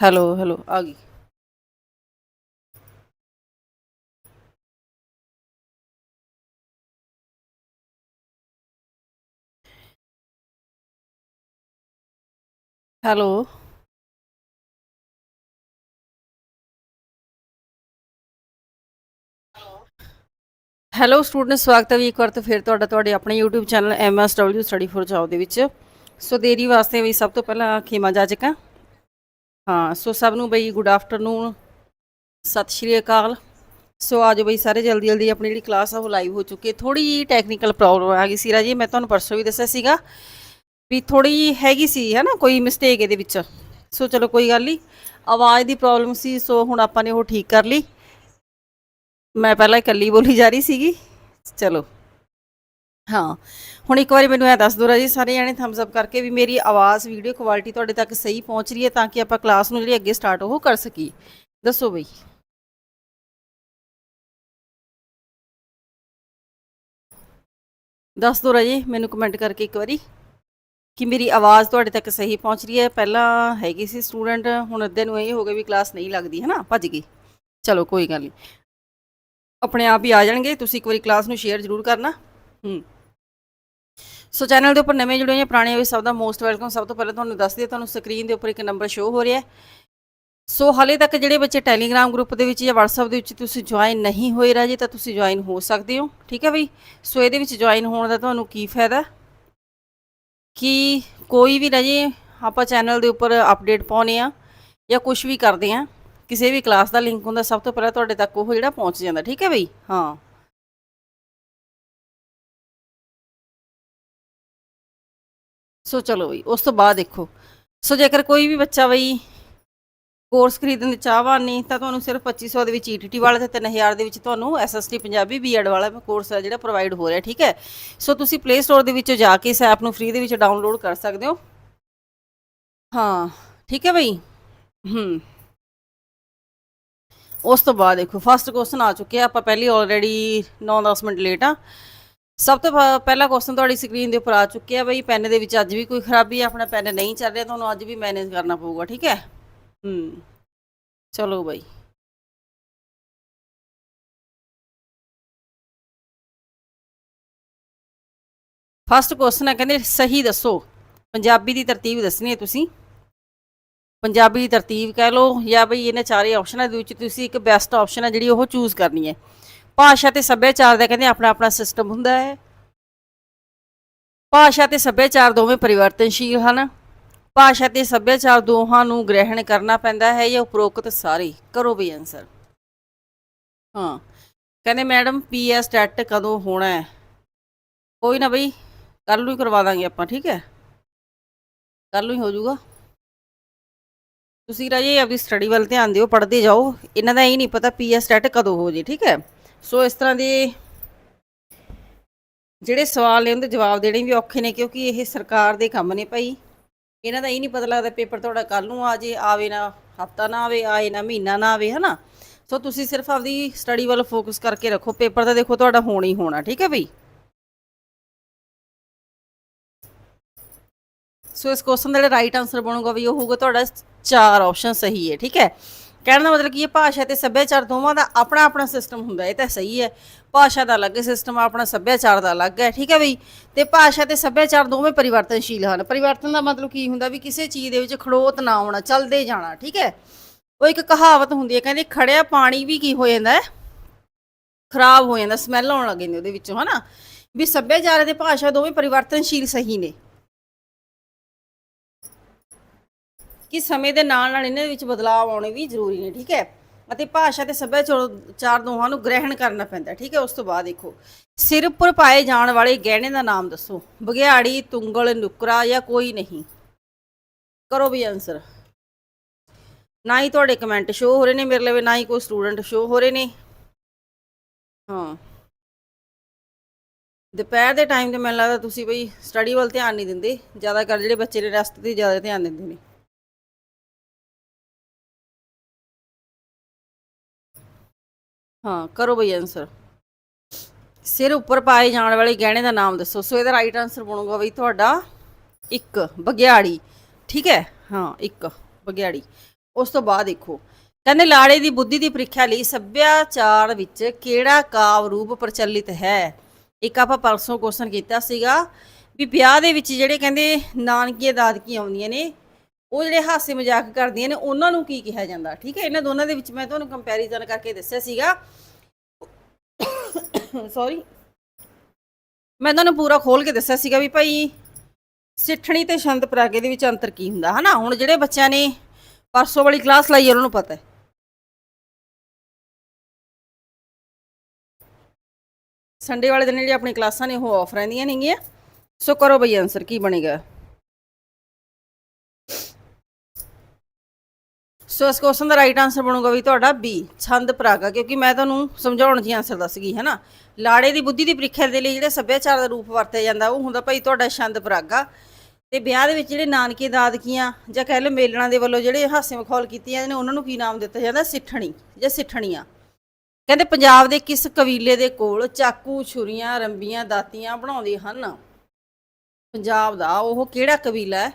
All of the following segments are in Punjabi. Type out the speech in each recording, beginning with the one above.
ਹੈਲੋ ਹੈਲੋ ਆ ਗਈ। ਹੈਲੋ ਹੈਲੋ ਸਟੂਡੈਂਟ ਸਵਾਗਤ ਹੈ ਵੀ ਇੱਕ ਵਾਰ ਤੋਂ ਫਿਰ ਤੁਹਾਡਾ ਤੁਹਾਡੇ ਆਪਣੇ YouTube channel MSW study for job ਦੇ ਵਿੱਚ। ਸੋ ਦੇਰੀ ਵਾਸਤੇ ਵੀ ਸਭ ਤੋਂ ਪਹਿਲਾਂ ਖੇਮਾ ਜਾਜਕਾਂ ਹਾਂ, ਸੋ ਸਭ ਨੂੰ ਬਈ ਗੁੱਡ ਆਫਟਰਨੂਨ ਸਤਿ ਸ਼੍ਰੀ ਅਕਾਲ। ਸੋ ਆਜੋ ਬਈ ਸਾਰੇ ਜਲਦੀ ਜਲਦੀ ਆਪਣੀ ਜਿਹੜੀ ਕਲਾਸ ਆ ਉਹ ਲਾਈਵ ਹੋ ਚੁੱਕੀ ਹੈ। ਥੋੜੀ ਜਿਹੀ ਟੈਕਨੀਕਲ ਪ੍ਰੋਬਲਮ ਆ ਗਈ ਸੀ ਰਾਜੀ, ਮੈਂ ਤੁਹਾਨੂੰ ਪਰਸੋਂ ਵੀ ਦੱਸਿਆ ਸੀਗਾ ਵੀ ਥੋੜੀ ਜਿਹੀ ਹੈਗੀ ਸੀ ਹੈ ਨਾ ਕੋਈ ਮਿਸਟੇਕ ਇਹਦੇ ਵਿੱਚ। ਸੋ ਚਲੋ ਕੋਈ ਗੱਲ ਨਹੀਂ ਆਵਾਜ਼ ਦੀ ਪ੍ਰੋਬਲਮ ਸੀ, ਸੋ ਹੁਣ ਆਪਾਂ ਨੇ ਉਹ ਠੀਕ ਕਰ ਲਈ। ਮੈਂ ਪਹਿਲਾਂ ਇਕੱਲੀ ਬੋਲੀ ਜਾ ਰਹੀ ਸੀਗੀ। ਚਲੋ। ਹਾਂ। ਹੁਣ ਇੱਕ ਵਾਰੀ ਮੈਨੂੰ ਇਹ ਦੱਸ ਦਿਓ ਰਾਜੀ, ਸਾਰੇ ਜਣੇ ਥੰਬਸ ਅਪ ਕਰਕੇ ਵੀ ਮੇਰੀ ਆਵਾਜ਼ ਵੀਡੀਓ ਕੁਆਲਿਟੀ ਤੁਹਾਡੇ ਤੱਕ ਸਹੀ ਪਹੁੰਚ ਰਹੀ ਹੈ ਤਾਂ ਕਿ ਆਪਾਂ ਕਲਾਸ ਨੂੰ ਜਿਹੜੀ ਅੱਗੇ ਸਟਾਰਟ ਉਹ ਕਰ ਸਕੀਏ। ਦੱਸੋ ਬਈ। ਦੱਸ ਦਿਓ ਰਾਜੀ, ਮੈਨੂੰ ਕਮੈਂਟ ਕਰਕੇ ਇੱਕ ਵਾਰੀ ਕਿ ਮੇਰੀ ਆਵਾਜ਼ ਤੁਹਾਡੇ ਤੱਕ ਸਹੀ ਪਹੁੰਚ ਰਹੀ ਹੈ। ਪਹਿਲਾਂ ਹੈਗੀ ਸੀ ਸਟੂਡੈਂਟ ਹੁਣ ਅੱਧੇ ਨੂੰ ਇਹ ਹੋ ਗਿਆ ਵੀ ਕਲਾਸ ਨਹੀਂ ਲੱਗਦੀ ਹੈ ਨਾ ਭੱਜ ਗਈ ਚਲੋ, ਕੋਈ ਗੱਲ ਨਹੀਂ ਆਪਣੇ ਆਪ ਹੀ ਆ ਜਾਣਗੇ, ਤੁਸੀਂ ਇੱਕ ਵਾਰੀ ਕਲਾਸ ਨੂੰ ਸ਼ੇਅਰ ਜ਼ਰੂਰ ਕਰਨਾ। ਹੂੰ। ਸੋ ਚੈਨਲ ਦੇ ਉੱਪਰ ਨਵੇਂ ਜੁੜੇ ਜਾਂ ਪੁਰਾਣੇ ਹੋਏ ਸਭ ਦਾ ਮੋਸਟ ਵੈਲਕਮ। ਸਭ ਤੋਂ ਪਹਿਲਾਂ ਤੁਹਾਨੂੰ ਦੱਸ ਦਈਏ, ਤੁਹਾਨੂੰ ਸਕਰੀਨ ਦੇ ਉੱਪਰ ਇੱਕ ਨੰਬਰ ਸ਼ੋ ਹੋ ਰਿਹਾ ਸੋ ਹਾਲੇ ਤੱਕ ਜਿਹੜੇ ਬੱਚੇ ਟੈਲੀਗ੍ਰਾਮ ਗਰੁੱਪ ਦੇ ਵਿੱਚ ਜਾਂ WhatsApp ਦੇ ਵਿੱਚ ਤੁਸੀਂ ਜੁਆਇਨ ਨਹੀਂ ਹੋਏ ਰਾਜੇ, ਤਾਂ ਤੁਸੀਂ ਜੁਆਇਨ ਹੋ ਸਕਦੇ ਹੋ। ਠੀਕ ਹੈ ਬਈ? ਸੋ ਇਹਦੇ ਵਿੱਚ ਜੁਆਇਨ ਹੋਣ ਦਾ ਤੁਹਾਨੂੰ ਕੀ ਫਾਇਦਾ? ਕਿ ਕੋਈ ਵੀ ਰਾਜੇ, ਆਪਾਂ ਚੈਨਲ ਦੇ ਉੱਪਰ ਅਪਡੇਟ ਪਾਉਨੇ ਆ ਜਾਂ ਕੁਝ ਵੀ ਕਰਦੇ ਆ ਕਿਸੇ ਵੀ ਕਲਾਸ ਦਾ ਲਿੰਕ ਹੁੰਦਾ, ਸਭ ਤੋਂ ਪਹਿਲਾਂ ਤੁਹਾਡੇ ਤੱਕ ਉਹ ਜਿਹੜਾ ਪਹੁੰਚ ਜਾਂਦਾ। ਠੀਕ ਹੈ ਬਈ? ਹਾਂ। ਸੋ ਚਲੋ ਬਈ, ਉਸ ਤੋਂ ਬਾਅਦ ਦੇਖੋ। ਸੋ ਜੇਕਰ ਕੋਈ ਵੀ ਬੱਚਾ ਬਈ ਕੋਰਸ ਖਰੀਦਣ ਦੇ ਚਾਹਵਾਨ ਨਹੀਂ, ਤਾਂ ਤੁਹਾਨੂੰ ਸਿਰਫ 2500 ਦੇ ਵਿੱਚ ਈਟੀਟੀ ਵਾਲਾ ਤੇ 3000 ਦੇ ਵਿੱਚ ਤੁਹਾਨੂੰ ਐਸਐਸਟੀ ਪੰਜਾਬੀ ਬੀਐਡ ਵਾਲਾ ਕੋਰਸ ਹੈ ਜਿਹੜਾ ਪ੍ਰੋਵਾਈਡ ਹੋ ਰਿਹਾ, ਠੀਕ ਹੈ? ਸੋ ਤੁਸੀਂ ਪਲੇ ਸਟੋਰ ਦੇ ਵਿੱਚੋਂ ਜਾ ਕੇ ਇਸ ਐਪ ਨੂੰ ਫ੍ਰੀ ਦੇ ਵਿੱਚ ਡਾਊਨਲੋਡ ਕਰ ਸਕਦੇ ਹੋ। ਹਾਂ, ਠੀਕ ਹੈ ਬਈ? ਹੂੰ। ਉਸ ਤੋਂ ਬਾਅਦ ਦੇਖੋ ਫਸਟ ਕੁਐਸਚਨ ਆ ਚੁੱਕਿਆ, ਆਪਾਂ ਪਹਿਲੀ ਆਲਰੇਡੀ 9-10 ਮਿੰਟ ਲੇਟ ਆ। ਸਭ ਤੋਂ ਪ- ਪਹਿਲਾ ਕੁਐਸਚਨ ਤੁਹਾਡੀ ਸਕਰੀਨ ਦੇ ਉੱਪਰ ਆ ਚੁੱਕਿਆ ਬਈ ਪੈਨ ਦੇ ਵਿੱਚ ਅੱਜ ਵੀ ਕੋਈ ਖਰਾਬੀ ਹੈ, ਆਪਣਾ ਪੈਨ ਨਹੀਂ ਚੱਲ ਰਿਹਾ, ਤੁਹਾਨੂੰ ਅੱਜ ਵੀ ਮੈਨੇਜ ਕਰਨਾ ਪਊਗਾ, ਠੀਕ ਹੈ? ਹੂੰ। ਚਲੋ ਬਈ। ਫਸਟ ਕੁਐਸਚਨ ਹੈ, ਕਹਿੰਦੇ ਸਹੀ ਦੱਸੋ। ਪੰਜਾਬੀ ਦੀ ਤਰਤੀਬ ਦੱਸਣੀ ਹੈ ਤੁਸੀਂ। ਪੰਜਾਬੀ ਦੀ ਤਰਤੀਬ ਕਹਿ ਲਓ, ਜਾਂ ਬਈ ਇਹਨੇ ਚਾਰੇ ਆਪਸ਼ਨਾਂ ਦੇ ਵਿੱਚ ਤੁਸੀਂ ਇੱਕ ਬੈਸਟ ਆਪਸ਼ਨ ਹੈ ਜਿਹੜੀ ਉਹ ਚੂਜ਼ ਕਰਨੀ ਹੈ। ਭਾਸ਼ਾ ਤੇ ਸੱਭਿਆਚਾਰ ਦਾ ਕਹਿੰਦੇ ਆਪਣਾ ਆਪਣਾ ਸਿਸਟਮ ਹੁੰਦਾ ਹੈ। ਭਾਸ਼ਾ ਤੇ ਸੱਭਿਆਚਾਰ ਦੋਵੇਂ ਪਰਿਵਰਤਨਸ਼ੀਲ ਹਨ। ਭਾਸ਼ਾ ਤੇ ਸੱਭਿਆਚਾਰ ਦੋਹਾਂ ਨੂੰ ਗ੍ਰਹਿਣ ਕਰਨਾ ਪੈਂਦਾ ਹੈ ਜਾਂ ਉਪਰੋਕਤ ਸਾਰੇ? ਕਰੋ ਵੀ ਆਨਸਰ ਹਾਂ। ਕਹਿੰਦੇ ਮੈਡਮ ਪੀਐਸ ਟੈਟ ਕਦੋਂ ਹੋਣਾ ਹੈ? ਕੋਈ ਨਾ ਬਈ ਕੱਲ ਨੂੰ ਹੀ ਕਰਵਾ ਦਾਂਗੇ ਆਪਾਂ, ਠੀਕ ਹੈ? ਕੱਲ ਨੂੰ ਹੀ ਹੋ ਜਾਊਗਾ ਤੁਸੀਂ ਰਾਜੇ ਆਪਣੀ ਸਟੱਡੀ ਵੱਲ ਧਿਆਨ ਦਿਓ, ਪੜ੍ਹਦੇ ਜਾਓ। ਇਹਨਾਂ ਦਾ ਇਹ ਨਹੀਂ ਪਤਾ ਪੀਐਸ ਟੈਟ ਕਦੋਂ ਹੋ ਜੇ ਠੀਕ ਹੈ? ਸੋ ਇਸ ਤਰ੍ਹਾਂ ਦੇ ਜਿਹੜੇ ਸਵਾਲ ਨੇ ਉਹਦੇ ਜਵਾਬ ਦੇਣੇ ਵੀ ਔਖੇ ਨੇ, ਕਿਉਂਕਿ ਇਹ ਸਰਕਾਰ ਦੇ ਕੰਮ ਨੇ ਭਾਈ। ਇਹਨਾਂ ਦਾ ਇਹ ਨਹੀਂ ਪਤਾ ਲੱਗਦਾ ਪੇਪਰ ਤੁਹਾਡਾ ਕੱਲ ਨੂੰ ਆ ਜੇ ਆਵੇ ਨਾ, ਹਫਤਾ ਨਾ ਆਵੇ, ਆਏ ਨਾ, ਮਹੀਨਾ ਨਾ ਆਵੇ, ਹਨਾ? ਸੋ ਤੁਸੀਂ ਸਿਰਫ ਆਪਦੀ ਸਟੱਡੀ ਵੱਲ ਫੋਕਸ ਕਰਕੇ ਰੱਖੋ, ਪੇਪਰ ਤਾਂ ਦੇਖੋ ਤੁਹਾਡਾ ਹੋਣਾ ਹੀ ਹੋਣਾ, ਠੀਕ ਹੈ ਬਈ ਸੋ ਇਸ ਕੁਐਸਚਨ ਦਾ ਜਿਹੜਾ ਰਾਈਟ ਆਨਸਰ ਬਣੂਗਾ ਵੀ ਉਹ ਹੋਊਗਾ ਤੁਹਾਡਾ ਚਾਰ ਆਪਸ਼ਨ ਸਹੀ ਹੈ, ਠੀਕ ਹੈ? ਕਹਿਣ ਦਾ ਮਤਲਬ ਕੀ ਹੈ, ਭਾਸ਼ਾ ਤੇ ਸੱਭਿਆਚਾਰ ਦੋਵਾਂ ਦਾ ਆਪਣਾ ਆਪਣਾ ਸਿਸਟਮ ਹੁੰਦਾ, ਇਹ ਤਾਂ ਸਹੀ ਹੈ। ਭਾਸ਼ਾ ਦਾ ਅਲੱਗ ਸਿਸਟਮ ਆਪਣਾ ਸੱਭਿਆਚਾਰ ਦਾ ਅਲੱਗ ਹੈ, ਠੀਕ ਹੈ ਬਈ? ਤੇ ਭਾਸ਼ਾ ਤੇ ਸੱਭਿਆਚਾਰ ਦੋਵੇਂ ਪਰਿਵਰਤਨਸ਼ੀਲ ਹਨ। ਪਰਿਵਰਤਨ ਦਾ ਮਤਲਬ ਕੀ ਹੁੰਦਾ ਵੀ ਕਿਸੇ ਚੀਜ਼ ਦੇ ਵਿੱਚ ਖੜੋਤ ਨਾ ਆਉਣਾ, ਚੱਲਦੇ ਜਾਣਾ, ਠੀਕ ਹੈ? ਉਹ ਇੱਕ ਕਹਾਵਤ ਹੁੰਦੀ ਹੈ, ਕਹਿੰਦੇ ਖੜਿਆ ਪਾਣੀ ਵੀ ਕੀ ਹੋ ਜਾਂਦਾ ਹੈ? ਖਰਾਬ ਹੋ ਜਾਂਦਾ ਸਮੈਲ ਆਉਣ ਲੱਗ ਜਾਂਦੀ ਉਹਦੇ ਵਿੱਚੋਂ, ਹਨਾ? ਵੀ ਸੱਭਿਆਚਾਰ ਤੇ ਭਾਸ਼ਾ ਦੋਵੇਂ ਪਰਿਵਰਤਨਸ਼ੀਲ ਸਹੀ ਨੇ। ਕਿ ਸਮੇਂ ਦੇ ਨਾਲ ਨਾਲ ਇਹਨਾਂ ਦੇ ਵਿੱਚ ਬਦਲਾਅ ਆਉਣੇ ਵੀ ਜ਼ਰੂਰੀ ਨੇ, ਠੀਕ ਹੈ? ਅਤੇ ਭਾਸ਼ਾ ਤੇ ਸੱਭਿਆਚਾਰ ਦੋਹਾਂ ਨੂੰ ਗ੍ਰਹਿਣ ਕਰਨਾ ਪੈਂਦਾ, ਠੀਕ ਹੈ? ਉਸ ਤੋਂ ਬਾਅਦ ਦੇਖੋ, ਸਿਰ ਉੱਪਰ ਪਾਏ ਜਾਣ ਵਾਲੇ ਗਹਿਣੇ ਦਾ ਨਾਮ ਦੱਸੋ। ਬਗਿਆੜੀ ਤੁੰਗਲ, ਨੁਕਰਾ ਜਾਂ ਕੋਈ ਨਹੀਂ? ਕਰੋ ਵੀ ਆਨਸਰ ਨਾ ਹੀ ਤੁਹਾਡੇ ਕਮੈਂਟ ਸ਼ੋ ਹੋ ਰਹੇ ਨੇ ਮੇਰੇ ਲਈ, ਨਾ ਹੀ ਕੋਈ ਸਟੂਡੈਂਟ ਸ਼ੋ ਹੋ ਰਹੇ ਨੇ। ਹਾਂ। ਦੁਪਹਿਰ ਦੇ ਟਾਈਮ ਤੇ ਮੈਨੂੰ ਲੱਗਦਾ ਤੁਸੀਂ ਬਈ ਸਟੱਡੀ ਵੱਲ ਧਿਆਨ ਨਹੀਂ ਦਿੰਦੇ ਜ਼ਿਆਦਾ ਕਰ ਜਿਹੜੇ ਬੱਚੇ ਨੇ ਰੈਸਟ ਤੇ ਜ਼ਿਆਦਾ ਧਿਆਨ ਦਿੰਦੇ ਨੇ। ਹਾਂ, ਕਰੋ ਬਈ ਆਨਸਰ ਸਿਰ ਉੱਪਰ ਪਾਏ ਜਾਣ ਵਾਲੇ ਗਹਿਣੇ ਦਾ ਨਾਮ ਦੱਸੋ। ਸੋ ਇਹਦਾ ਰਾਈਟ ਆਨਸਰ ਬਣੂਗਾ ਬਈ ਤੁਹਾਡਾ ਇੱਕ ਬਗਿਆੜੀ ਠੀਕ ਹੈ? ਹਾਂ, ਇੱਕ ਬਗਿਆੜੀ ਉਸ ਤੋਂ ਬਾਅਦ ਦੇਖੋ। ਕਹਿੰਦੇ ਲਾੜੇ ਦੀ ਬੁੱਧੀ ਦੀ ਪ੍ਰੀਖਿਆ ਲਈ ਸੱਭਿਆਚਾਰ ਵਿੱਚ ਕਿਹੜਾ ਕਾਵ ਰੂਪ ਪ੍ਰਚਲਿਤ ਹੈ? ਇੱਕ ਆਪਾਂ ਪਰਸੋਂ ਕੁਐਸਚਨ ਕੀਤਾ ਸੀਗਾ ਵੀ ਵਿਆਹ ਦੇ ਵਿੱਚ ਜਿਹੜੇ ਕਹਿੰਦੇ ਨਾਨਕੀਆਂ ਦਾਦਕੀਆਂ ਆਉਂਦੀਆਂ ਨੇ ਉਹ ਜਿਹੜੇ ਹਾਸੇ ਮਜ਼ਾਕ ਕਰਦੀਆਂ ਨੇ, ਉਹਨਾਂ ਨੂੰ ਕੀ ਕਿਹਾ ਜਾਂਦਾ? ਠੀਕ ਹੈ, ਇਹਨਾਂ ਦੋਨਾਂ ਦੇ ਵਿੱਚ ਮੈਂ ਤੁਹਾਨੂੰ ਕੰਪੈਰੀਜ਼ਨ ਕਰਕੇ ਦੱਸਿਆ ਸੀਗਾ। ਸੌਰੀ ਮੈਂ ਤੁਹਾਨੂੰ ਪੂਰਾ ਖੋਲ ਕੇ ਦੱਸਿਆ ਸੀਗਾ ਵੀ ਭਾਈ, ਸਿੱਠਣੀ ਤੇ ਛੰਦ ਪਰਾਗੇ ਦੇ ਵਿੱਚ ਅੰਤਰ ਕੀ ਹੁੰਦਾ, ਹਨਾ? ਹੁਣ ਜਿਹੜੇ ਬੱਚਿਆਂ ਨੇ ਪਰਸੋਂ ਵਾਲੀ ਕਲਾਸ ਲਈ ਉਹਨਾਂ ਨੂੰ ਪਤਾ ਹੈ। ਸੰਡੇ ਵਾਲੇ ਦਿਨ ਜਿਹੜੀ ਆਪਣੀ ਕਲਾਸਾਂ ਨੇ, ਉਹ ਆਫ ਰਹਿੰਦੀਆਂ ਨੇਗੀਆਂ। ਸੋ ਕਰੋ ਬਈ ਆਨਸਰ ਕੀ ਬਣੇਗਾ? ਸੋ ਇਸ ਕੁਐਸਚਨ ਦਾ ਰਾਈਟ ਆਨਸਰ ਬਣੂਗਾ ਵੀ ਤੁਹਾਡਾ ਬੀ ਛੰਦ ਪਰਾਗਾ, ਕਿਉਂਕਿ ਮੈਂ ਤੁਹਾਨੂੰ ਸਮਝਾਉਣ ਜੀ ਆਨਸਰ ਦੱਸ ਗਈ ਹੈ ਨਾ ਲਾੜੇ ਦੀ ਬੁੱਧੀ ਦੀ ਪ੍ਰੀਖਿਆ ਦੇ ਲਈ ਜਿਹੜੇ ਸੱਭਿਆਚਾਰ ਦਾ ਰੂਪ ਵਰਤਿਆ ਜਾਂਦਾ, ਉਹ ਹੁੰਦਾ ਭਾਈ ਤੁਹਾਡਾ ਛੰਦ ਪਰਾਗਾ। ਤੇ ਵਿਆਹ ਦੇ ਵਿੱਚ ਜਿਹੜੇ ਨਾਨਕੇ ਦਾਦਕੀਆਂ, ਜਾਂ ਕਹਿ ਲਓ ਮੇਲਣਾ ਦੇ ਵੱਲੋਂ ਜਿਹੜੇ ਹਾਸੇ ਮਖੌਲ ਕੀਤੇ ਜਾਂਦੇ ਨੇ, ਉਹਨਾਂ ਨੂੰ ਕੀ ਨਾਮ ਦਿੱਤਾ ਜਾਂਦਾ? ਸਿੱਠਣੀ, ਜਾਂ ਸਿੱਠਣੀਆਂ। ਕਹਿੰਦੇ ਪੰਜਾਬ ਦੇ ਕਿਸ ਕਬੀਲੇ ਦੇ ਕੋਲ ਚਾਕੂ, ਛੁਰੀਆਂ, ਰੰਬੀਆਂ, ਦਾਤੀਆਂ ਬਣਾਉਂਦੇ ਹਨ? ਪੰਜਾਬ ਦਾ, ਉਹ ਕਿਹੜਾ ਕਬੀਲਾ ਹੈ?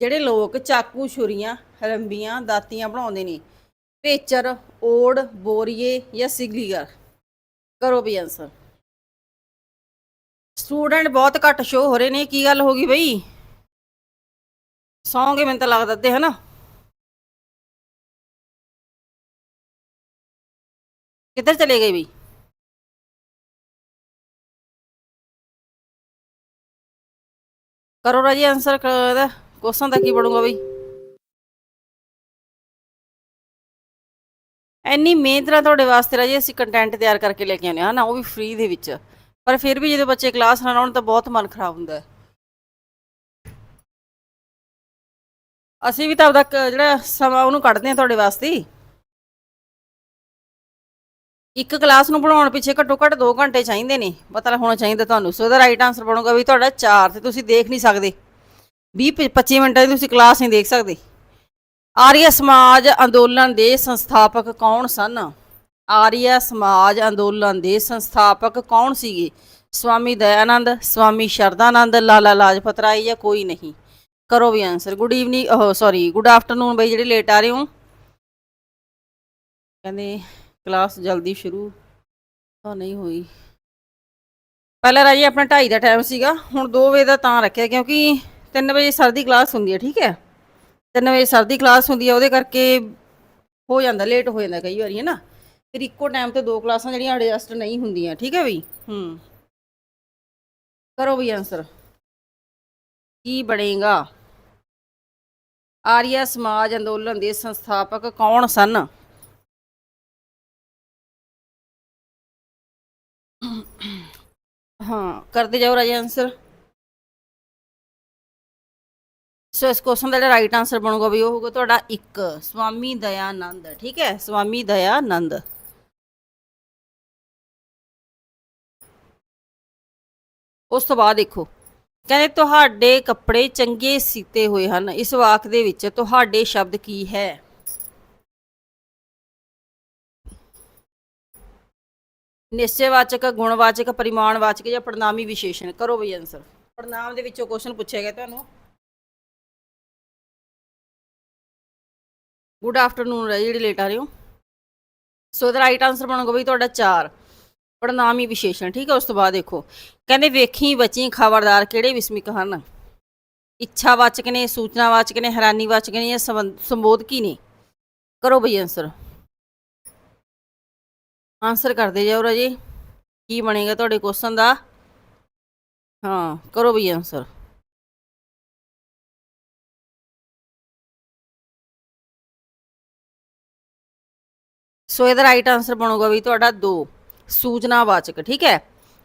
ਜਿਹੜੇ ਲੋਕ ਚਾਕੂ, ਛੁਰੀਆਂ ਰੰਬੀਆਂ, ਦਾਤੀਆਂ ਬਣਾਉਂਦੇ ਨੇ। ਭੇਚਰ ਓੜ, ਬੋਰੀਏ ਜਾਂ ਸਿਗਲੀਗਰ ਕਰੋ ਵੀ ਆਨਸਰ ਸਟੂਡੈਂਟ ਬਹੁਤ ਘੱਟ ਸ਼ੋ ਹੋ ਰਹੇ ਨੇ, ਕੀ ਗੱਲ ਹੋ ਗਈ ਬਈ? ਸੌਂਗੇ ਮੈਨੂੰ ਤਾਂ ਲੱਗਦਾ ਤੇ ਹਨਾ? ਕਿੱਧਰ ਚਲੇ ਗਏ ਬਈ? ਕਰੋ ਰਾਜੀ ਆਨਸਰ ਦਾ ਕੁਐਸਚਨ ਦਾ ਕੀ ਬਣੂਗਾ ਬਈ? ਇੰਨੀ ਮਿਹਨਤ ਨਾਲ ਤੁਹਾਡੇ ਵਾਸਤੇ ਰਾਜੀ ਅਸੀਂ ਕੰਟੈਂਟ ਤਿਆਰ ਕਰਕੇ ਲੈ ਕੇ ਆਉਂਦੇ ਹਾਂ। ਨਾ, ਉਹ ਵੀ ਫ੍ਰੀ ਦੇ ਵਿੱਚ। ਪਰ ਫਿਰ ਵੀ ਜਦੋਂ ਬੱਚੇ ਕਲਾਸ ਨਾ ਆਉਣ ਤਾਂ ਬਹੁਤ ਮਨ ਖਰਾਬ ਹੁੰਦਾ ਹੈ। ਅਸੀਂ ਵੀ ਤਾਂ ਆਪਦਾ ਜਿਹੜਾ ਸਮਾਂ ਉਹਨੂੰ ਕੱਢਦੇ ਹਾਂ ਤੁਹਾਡੇ ਵਾਸਤੇ ਇੱਕ ਕਲਾਸ ਨੂੰ ਬਣਾਉਣ ਪਿੱਛੇ ਘੱਟੋ ਘੱਟ 2 ਘੰਟੇ ਚਾਹੀਦੇ ਨੇ। ਪਤਾ ਹੋਣਾ ਚਾਹੀਦਾ ਤੁਹਾਨੂੰ। ਸੋ ਇਹਦਾ ਰਾਈਟ ਆਨਸਰ ਬਣੂਗਾ ਵੀ ਤੁਹਾਡਾ 4 ਤੇ ਤੁਸੀਂ ਦੇਖ ਨਹੀਂ ਸਕਦੇ। 20 25 ਮਿੰਟਾਂ ਦੀ ਤੁਸੀਂ ਕਲਾਸ ਨਹੀਂ ਦੇਖ ਸਕਦੇ। ਆਰੀਆ ਸਮਾਜ ਅੰਦੋਲਨ ਦੇ ਸੰਸਥਾਪਕ ਕੌਣ ਸਨ? ਆਰੀਆ ਸਮਾਜ ਅੰਦੋਲਨ ਦੇ ਸੰਸਥਾਪਕ ਕੌਣ ਸੀਗੇ? ਸਵਾਮੀ ਦਇਆਨੰਦ, ਸਵਾਮੀ ਸ਼ਰਦਾਨੰਦ, ਲਾਲਾ ਲਾਜਪਤ ਰਾਏ ਜਾਂ ਕੋਈ ਨਹੀਂ? ਕਰੋ ਵੀ ਆਨਸਰ ਗੁੱਡ ਈਵਨਿੰਗ ਉਹ ਸੌਰੀ ਗੁੱਡ ਆਫਟਰਨੂਨ ਬਈ, ਜਿਹੜੇ ਲੇਟ ਆ ਰਹੇ ਹੋ। ਕਹਿੰਦੇ ਕਲਾਸ ਜਲਦੀ ਸ਼ੁਰੂ ਤਾਂ ਨਹੀਂ ਹੋਈ। ਪਹਿਲਾਂ ਰਾਜੀ, ਆਪਣਾ 2:30 ਦਾ ਟਾਈਮ ਸੀਗਾ। ਹੁਣ 2 ਵਜੇ ਦਾ ਤਾਂ ਰੱਖਿਆ ਕਿਉਂਕਿ 3 ਵਜੇ ਸਰ ਦੀ ਕਲਾਸ ਹੁੰਦੀ ਹੈ, ਠੀਕ ਹੈ? 3 ਵਜੇ ਸਰ ਦੀ ਕਲਾਸ ਹੁੰਦੀ ਹੈ ਉਹਦੇ ਕਰਕੇ ਹੋ ਜਾਂਦਾ ਲੇਟ ਹੋ ਜਾਂਦਾ ਕਈ ਵਾਰੀ ਹੈ ਨਾ ਫਿਰ ਇੱਕੋ ਟਾਈਮ ਤੇ ਦੋ ਕਲਾਸਾਂ ਜਿਹੜੀਆਂ ਐਡਜਸਟ ਨਹੀਂ ਹੁੰਦੀਆਂ, ਠੀਕ ਹੈ ਬਈ? ਹੂੰ। ਕਰੋ ਵੀ ਆਨਸਰ ਕੀ ਬਣੇਗਾ? ਆਰੀਆ ਸਮਾਜ ਅੰਦੋਲਨ ਦੇ ਸੰਸਥਾਪਕ ਕੌਣ ਸਨ? ਹਾਂ, ਕਰਦੇ ਜਾਓ ਰਾਜੇ ਆਨਸਰ ਸੋ ਇਸ ਕੁਐਸਚਨ ਦਾ ਜਿਹੜਾ ਰਾਈਟ ਆਨਸਰ ਬਣੂਗਾ ਵੀ ਉਹ ਹੋਊਗਾ ਤੁਹਾਡਾ 1 ਸਵਾਮੀ ਦਇਆਨੰਦ, ਠੀਕ ਹੈ? ਸਵਾਮੀ ਦਇਆਨੰਦ। ਉਸ ਤੋਂ ਬਾਅਦ ਦੇਖੋ, ਕਹਿੰਦੇ ਤੁਹਾਡੇ ਕੱਪੜੇ ਚੰਗੇ ਸੀਤੇ ਹੋਏ ਹਨ। ਇਸ ਵਾਕ ਦੇ ਵਿੱਚ ਤੁਹਾਡੇ ਸ਼ਬਦ ਕੀ ਹੈ? ਨਿਸ਼ਚੈਵਾਚਕ ਗੁਣਵਾਚਕ, ਪਰਿਮਾਣਵਾਚਕ ਜਾਂ ਪੜਨਾਮੀ ਵਿਸ਼ੇਸ਼ਣ। ਕਰੋ ਬਈ ਆਨਸਰ ਪੜਨਾਮ ਦੇ ਵਿੱਚੋਂ ਕੁਐਸਚਨ ਪੁੱਛਿਆ ਗਿਆ ਤੁਹਾਨੂੰ। ਗੁੱਡ ਆਫਟਰਨੂਨ ਰਾਜੇ ਜਿਹੜੇ ਲੇਟ ਆ ਰਹੇ ਹੋ। ਸੋ ਦਾ ਰਾਈਟ ਆਨਸਰ ਬਣੂਗਾ ਬਈ ਤੁਹਾਡਾ 4 ਪੜਨਾਮੀ ਵਿਸ਼ੇਸ਼ਣ ਠੀਕ ਹੈ? ਉਸ ਤੋਂ ਬਾਅਦ ਦੇਖੋ। ਕਹਿੰਦੇ ਵੇਖੀ ਬਚੀ ਖਬਰਦਾਰ ਕਿਹੜੇ ਵਿਸਮਿਕ ਹਨ? ਇੱਛਾਵਾਚਕ ਨੇ, ਸੂਚਨਾਵਾਚਕ ਨੇ, ਹੈਰਾਨੀਵਾਚਕ ਨੇ ਜਾਂ ਸੰਬੰਧ- ਸੰਬੋਧਕੀ ਨੇ? ਕਰੋ ਬਈ ਆਨਸਰ ਆਨਸਰ ਕਰਦੇ ਜਾਓ ਰਾਜੇ। ਕੀ ਬਣੇਗਾ ਤੁਹਾਡੇ ਕੁਐਸਚਨ ਦਾ? ਹਾਂ, ਕਰੋ ਬਈ ਆਨਸਰ ਸੋ ਇਹਦਾ ਰਾਈਟ ਆਨਸਰ ਬਣੂਗਾ ਵੀ ਤੁਹਾਡਾ 2 ਸੂਚਨਾਵਾਚਕ ਠੀਕ ਹੈ?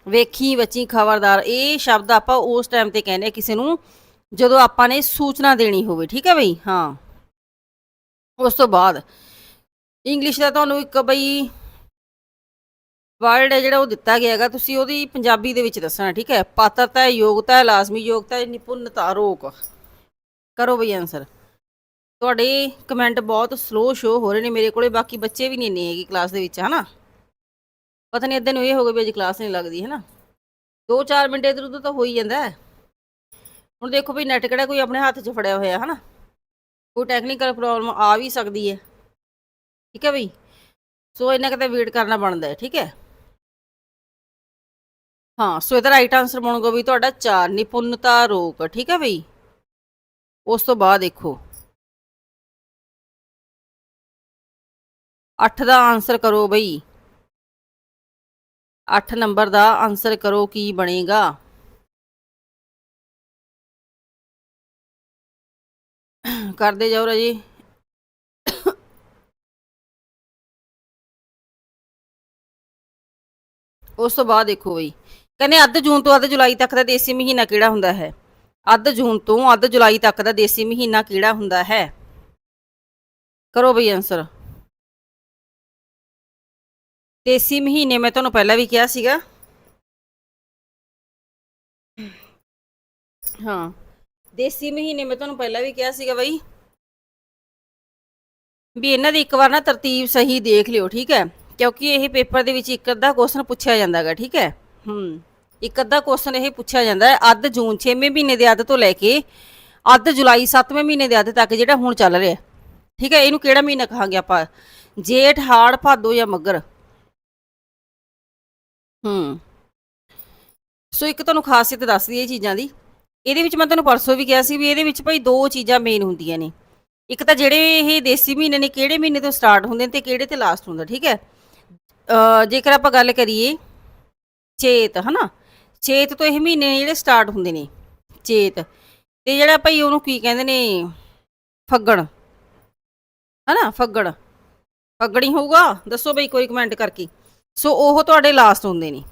ਵੇਖੀ ਬੱਚੀ ਖਬਰਦਾਰ, ਇਹ ਸ਼ਬਦ ਆਪਾਂ ਉਸ ਟਾਈਮ ਤੇ ਕਹਿੰਦੇ ਆ ਕਿਸੇ ਨੂੰ, ਜਦੋਂ ਆਪਾਂ ਨੇ ਸੂਚਨਾ ਦੇਣੀ ਹੋਵੇ, ਠੀਕ ਹੈ ਬਈ? ਹਾਂ। ਉਸ ਤੋਂ ਬਾਅਦ ਇੰਗਲਿਸ਼ ਦਾ ਤੁਹਾਨੂੰ ਇੱਕ ਬਈ ਵਰਡ ਹੈ ਜਿਹੜਾ ਉਹ ਦਿੱਤਾ ਗਿਆ ਹੈਗਾ, ਤੁਸੀਂ ਉਹਦੀ ਪੰਜਾਬੀ ਦੇ ਵਿੱਚ ਦੱਸਣਾ, ਠੀਕ ਹੈ? ਪਾਤਰਤਾ ਹੈ ਯੋਗਤਾ ਹੈ ਲਾਜ਼ਮੀ ਯੋਗਤਾ ਹੈ ਨਿਪੁੰਨਤਾ, ਰੋਕ। ਕਰੋ ਬਈ ਆਨਸਰ ਤੁਹਾਡੇ ਕਮੈਂਟ ਬਹੁਤ ਸਲੋ ਸ਼ੋ ਹੋ ਰਹੇ ਨੇ ਮੇਰੇ ਕੋਲੇ, ਬਾਕੀ ਬੱਚੇ ਵੀ ਨਹੀਂ ਨੇ ਹੈਗੀ ਕਲਾਸ ਦੇ ਵਿੱਚ, ਹਨਾ? ਪਤਾ ਨਹੀਂ ਇਦਾਂ ਨੂੰ ਇਹ ਹੋ ਗਿਆ ਵੀ ਅੱਜ ਕਲਾਸ ਨਹੀਂ ਲੱਗਦੀ ਹੈ ਨਾ 2-4 ਮਿੰਟ ਇਧਰ ਉਧਰ ਤਾਂ ਹੋ ਹੀ ਜਾਂਦਾ ਹੁਣ ਦੇਖੋ ਵੀ ਨੈਟ ਕਿਹੜਾ ਕੋਈ ਆਪਣੇ ਹੱਥ 'ਚ ਫੜਿਆ ਹੋਇਆ, ਹਨਾ? ਕੋਈ ਟੈਕਨੀਕਲ ਪ੍ਰੋਬਲਮ ਆ ਵੀ ਸਕਦੀ ਹੈ। ਠੀਕ ਹੈ ਬਈ? ਸੋ ਇਹਨਾਂ ਕਿਤੇ ਵੇਟ ਕਰਨਾ ਬਣਦਾ ਹੈ, ਠੀਕ ਹੈ? ਹਾਂ, ਸੋ ਇਹਦਾ ਰਾਈਟ ਆਨਸਰ ਬਣੂਗਾ ਵੀ ਤੁਹਾਡਾ 4 ਨਿਪੁੰਨਤਾ ਰੋਗ, ਠੀਕ ਹੈ ਬਈ? ਉਸ ਤੋਂ ਬਾਅਦ ਦੇਖੋ। 8 ਦਾ ਆਨਸਰ ਕਰੋ ਬਈ। 8 ਨੰਬਰ ਦਾ ਆਨਸਰ ਕਰੋ ਕੀ ਬਣੇਗਾ। ਕਰਦੇ ਜਾਓ ਰਾਜੀ। ਉਸ ਤੋਂ ਬਾਅਦ ਦੇਖੋ ਬਈ। ਕਹਿੰਦੇ ਅੱਧ ਜੂਨ ਤੋਂ ਅੱਧ ਜੁਲਾਈ ਤੱਕ ਦਾ ਦੇਸੀ ਮਹੀਨਾ ਕਿਹੜਾ ਹੁੰਦਾ ਹੈ? ਅੱਧ ਜੂਨ ਤੋਂ ਅੱਧ ਜੁਲਾਈ ਤੱਕ ਦਾ ਦੇਸੀ ਮਹੀਨਾ ਕਿਹੜਾ ਹੁੰਦਾ ਹੈ? ਕਰੋ ਬਈ ਆਨਸਰ ਦੇਸੀ ਮਹੀਨੇ ਮੈਂ ਤੁਹਾਨੂੰ ਪਹਿਲਾਂ ਵੀ ਕਿਹਾ ਸੀਗਾ। ਹਾਂ ਦੇਸੀ ਮਹੀਨੇ ਮੈਂ ਤੁਹਾਨੂੰ ਪਹਿਲਾਂ ਵੀ ਕਿਹਾ ਸੀਗਾ ਬਈ, ਵੀ ਇਹਨਾਂ ਦੀ ਇੱਕ ਵਾਰ ਨਾ ਤਰਤੀਬ ਸਹੀ ਦੇਖ ਲਿਓ, ਠੀਕ ਹੈ? ਕਿਉਂਕਿ ਇਹ ਪੇਪਰ ਦੇ ਵਿੱਚ ਇੱਕ ਅੱਧਾ ਕੁਐਸਚਨ ਪੁੱਛਿਆ ਜਾਂਦਾਗਾ ਠੀਕ ਹੈ? ਹੂੰ, ਇੱਕ ਅੱਧਾ ਕੁਐਸਚਨ ਇਹ ਪੁੱਛਿਆ ਜਾਂਦਾ ਹੈ, ਅੱਧ ਜੂਨ 6ਵੇਂ ਮਹੀਨੇ ਦੇ ਅੱਧ ਤੋਂ ਲੈ ਕੇ ਅੱਧ ਜੁਲਾਈ 7ਵੇਂ ਮਹੀਨੇ ਦੇ ਅੱਧ ਤੱਕ ਜਿਹੜਾ ਹੁਣ ਚੱਲ ਰਿਹਾ, ਠੀਕ ਹੈ? ਇਹਨੂੰ ਕਿਹੜਾ ਮਹੀਨਾ ਕਹਾਂਗੇ ਆਪਾਂ? ਜੇਠ, ਹਾੜ, ਭਾਦੋ ਜਾਂ ਮੱਗਰ? ਹੂੰ। ਸੋ ਇੱਕ ਤੁਹਾਨੂੰ ਖਾਸੀਅਤ ਦੱਸਦੀ ਇਹ ਚੀਜ਼ਾਂ ਦੀ। ਇਹਦੇ ਵਿੱਚ ਮੈਂ ਤੁਹਾਨੂੰ ਪਰਸੋਂ ਵੀ ਕਿਹਾ ਸੀ ਵੀ ਇਹਦੇ ਵਿੱਚ ਭਾਈ ਦੋ ਚੀਜ਼ਾਂ ਮੇਨ ਹੁੰਦੀਆਂ ਨੇ। ਇੱਕ ਤਾਂ ਜਿਹੜੇ ਇਹ ਦੇਸੀ ਮਹੀਨੇ ਨੇ, ਕਿਹੜੇ ਮਹੀਨੇ ਤੋਂ ਸਟਾਰਟ ਹੁੰਦੇ ਨੇ ਤੇ ਕਿਹੜੇ ਤੇ ਲਾਸਟ ਹੁੰਦਾ, ਠੀਕ ਹੈ? ਜੇਕਰ ਆਪਾਂ ਗੱਲ ਕਰੀਏ ਚੇਤ, ਹਨਾ? ਚੇਤ ਤੋਂ ਇਹ ਮਹੀਨੇ ਨੇ ਜਿਹੜੇ ਸਟਾਰਟ ਹੁੰਦੇ ਨੇ, ਚੇਤ। ਤੇ ਜਿਹੜਾ ਭਾਈ ਉਹਨੂੰ ਕੀ ਕਹਿੰਦੇ ਨੇ, ਫੱਗਣ, ਹਨਾ? ਫੱਗਣ। ਫੱਗਣੀ ਹੋਊਗਾ। ਦੱਸੋ ਬਈ ਕੋਈ ਕਮੈਂਟ ਕਰਕੇ। ਸੋ ਉਹ ਤੁਹਾਡੇ ਲਾਸਟ ਹੁੰਦੇ ਨੇ।